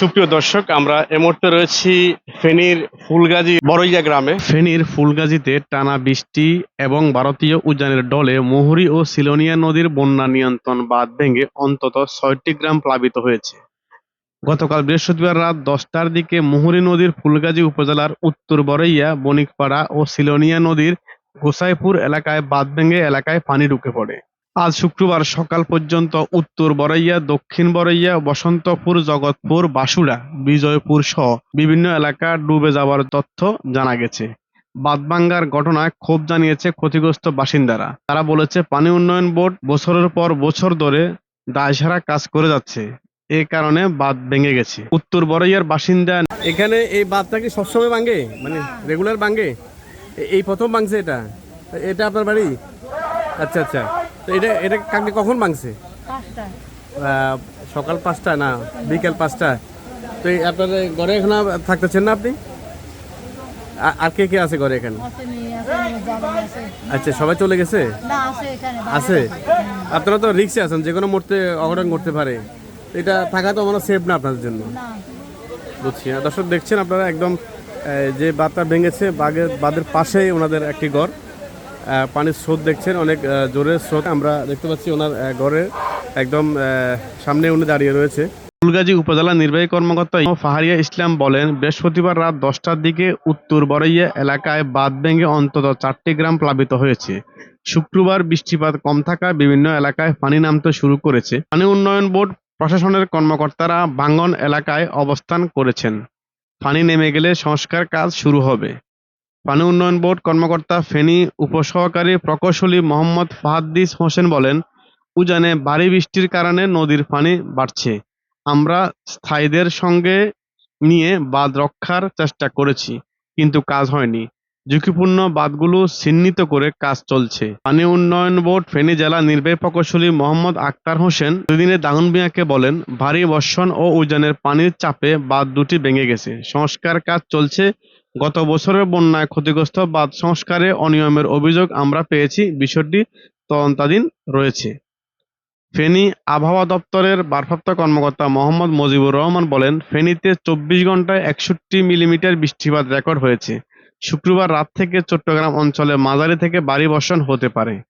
সুপ্রিয় দর্শক, আমরা এ মুহূর্তে রয়েছি ফেনীর ফুলগাজী বড়ইয়া গ্রামে। ফেনীর ফুলগাজীতে টানা বৃষ্টি এবং ভারতীয় উজানের ডলে মুহুরী ও সিলোনিয়া নদীর বন্যা নিয়ন্ত্রণ বাঁধ ভেঙে অন্তত ছয়টি গ্রাম প্লাবিত হয়েছে। গতকাল বৃহস্পতিবার রাত দশটার দিকে মুহুরী নদীর ফুলগাজী উপজেলার উত্তর বড়ইয়া, বণিকপাড়া ও সিলোনিয়া নদীর গোসাইপুর এলাকায় বাঁধ ভেঙে এলাকায় পানি ঢুকে পড়ে। আজ শুক্রবার সকাল পর্যন্ত উত্তর বড়ইয়া, দক্ষিণ বড়ইয়া, বসন্তপুর, জগৎপুর বাসুড়া বিজয়পুর সহ বিভিন্ন এলাকা ডুবে যাওয়ার তথ্য জানা গেছে। বাঁধভাঙ্গার ঘটনায় ক্ষোভ জানিয়েছে ক্ষতিগ্রস্ত বাসিন্দারা। তারা বলেছে, পানি উন্নয়ন বোর্ড বছরের পর বছর ধরে দায়সারা কাজ করে যাচ্ছে। এ কারণে বাঁধ ভেঙে গেছে। উত্তর বড়ইয়ার বাসিন্দা এখানে এই বাঁধটা কি সবসময় ভাঙে? মানে রেগুলার ভাঙে? এই প্রথম ভাঙছে এটা? এটা আপনার বাড়ি? আচ্ছা আচ্ছা। তো এটা এটা কাকে কখন ভাঙছে? সকাল পাঁচটা না বিকেল পাঁচটা? তো আপনার এই ঘরে এখন থাকতেছেন না আপনি? আর কে কে আছে ঘরে এখানে? আচ্ছা সবাই চলে গেছে? আছে আপনারা তো রিক্সে আছেন যে কোনো মুহূর্তে অঘটন করতে পারে। এটা থাকা তো আমরা সেফ না আপনাদের জন্য। বুঝছি দর্শক দেখছেন আপনারা একদম যে বাঁধটা ভেঙেছে বাঘের বাঁধের পাশেই ওনাদের একটি ঘর। পানির স্রোত দেখছেন অনেক আহ, জোরে স্রোত। আমরা দেখতে পাচ্ছি ওনার ঘরের একদম সামনে উনি দাঁড়িয়ে রয়েছে। ফুলগাজী উপজেলা নির্বাহী কর্মকর্তা ফাহারিয়া ইসলাম বলেন বৃহস্পতিবার রাত দশটার দিকে উত্তর বড়ইয়া এলাকায় বাঁধ ভেঙে অন্তত চারটি গ্রাম প্লাবিত হয়েছে। শুক্রবার বৃষ্টিপাত কম থাকায় বিভিন্ন এলাকায় পানি নামতে শুরু করেছে। পানি উন্নয়ন বোর্ড প্রশাসনের কর্মকর্তারা ভাঙ্গন এলাকায় অবস্থান করেছেন। পানি নেমে গেলে সংস্কার কাজ শুরু হবে। পানি উন্নয়ন বোর্ড কর্মকর্তা ফেনী উপসহকারী প্রকৌশলী মোহাম্মদ ফাহাদ্দিস হোসেন বলেন, উজানে ভারী বৃষ্টির কারণে নদীর পানি বাড়ছে। আমরা স্থায়ীদের সঙ্গে নিয়ে বাঁধ রক্ষার চেষ্টা করেছি, কিন্তু কাজ হয়নি। ঝুঁকিপূর্ণ বাঁধগুলো চিহ্নিত করে কাজ চলছে। পানি উন্নয়ন বোর্ড ফেনী জেলা নির্বাহী প্রকৌশলী মোহাম্মদ আক্তার হোসেন দুদিনে দাগনবিয়াকে বলেন, ভারী বর্ষণ ও উজানের পানির চাপে বাঁধ দুটি ভেঙে গেছে। সংস্কার কাজ চলছে গত বছরের বন্যায় ক্ষতিগ্রস্ত বাঁধ সংস্কারে অনিয়মের অভিযোগ আমরা পেয়েছি, বিষয়টি তদন্তাধীন রয়েছে। ফেনী আবহাওয়া দপ্তরের ভারপ্রাপ্ত কর্মকর্তা মোহাম্মদ মজিবুর রহমান বলেন, ফেনীতে চব্বিশ ঘন্টায় একষট্টি মিলিমিটার বৃষ্টিপাত রেকর্ড হয়েছে। শুক্রবার রাত থেকে চট্টগ্রাম অঞ্চলে মাঝারি থেকে ভারী বর্ষণ হতে পারে।